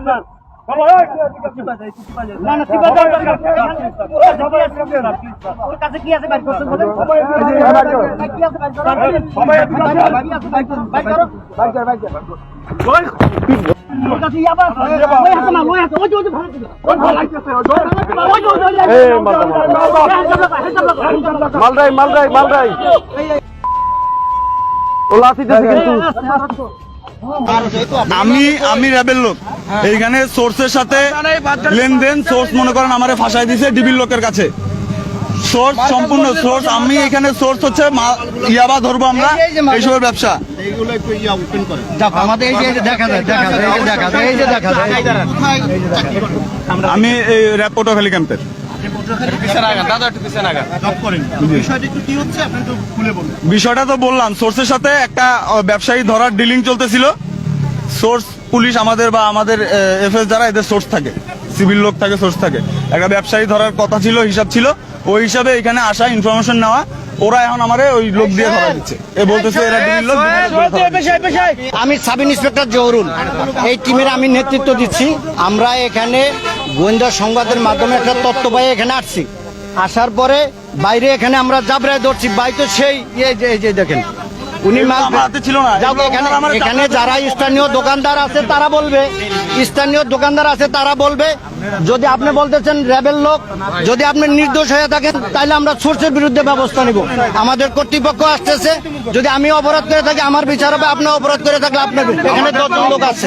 না না টিপা দাও দরকার ওর কাছে কি আছে বাইর করতে বলেন কি আছে বাইর করো বাইর করো ওর কাছে ইয়াবা আছে ওই হাতে না ওই হাতে ওই যে ওই যে ভালো ছিল ওই ভালো লাগতেছে ওই যে ওই যে ওই যে এই মালদা মালরাই মালরাই মালরাই ও লাথি দিয়েছে কিন্তু আমি আমি র্যাবের লোক এইখানে সোর্সের সাথে লেনদেন সোর্স মনে করেন আমারে ফাঁসাই দিছে ডিবির লোকের কাছে। সোর্স সম্পূর্ণ সোর্স আমি এখানে সোর্স হচ্ছে মা- ইয়াবা ধরবো আমরা এইসবের ব্যবসা। আমি এই র্যাব পটুয়াখালী ক্যাম্পের বিষয়টা তো বললাম সোর্সের সাথে একটা ব্যবসায়ী ধরার ডিলিং চলতেছিল। সোর্স পুলিশ আমাদের বা আমাদের এফএস যারা এদের সোর্স থাকে। সিভিল লোক থাকে সোর্স থাকে। একটা ব্যবসায়ী ধরার কথা ছিল হিসাব ছিল। ওই হিসাবে এখানে আসা ইনফরমেশন নেওয়া ওরা এখন আমারে ওই লোক দিয়ে ধরা দিচ্ছে। এ বলতেছে এরা লোক। আমি সাব ইন্সপেক্টর জহরুল। এই টিমের আমি নেতৃত্ব দিচ্ছি। আমরা এখানে গোয়েন্দা সংবাদের মাধ্যমে একটা তথ্য পাই এখানে আসছি। আসার পরে বাইরে এখানে আমরা জাবরায় ধরছি। বাই তো সেই এই যে দেখেন। উনি মাল ছিল না। এখানে যারা স্থানীয় দোকানদার আছে তারা বলবে। স্থানীয় দোকানদার আছে তারা বলবে। যদি আপনি বলতেছেন র্যাবের লোক যদি আপনি নির্দোষ হয়ে থাকেন তাহলে আমরা সোর্সের বিরুদ্ধে ব্যবস্থা নিব। আমাদের কর্তৃপক্ষ আসতেছে। যদি আমি অপরাধ করে থাকি আমার বিচার হবে আপনি অপরাধ করে থাকলে আপনার এখানে দশজন লোক আছে।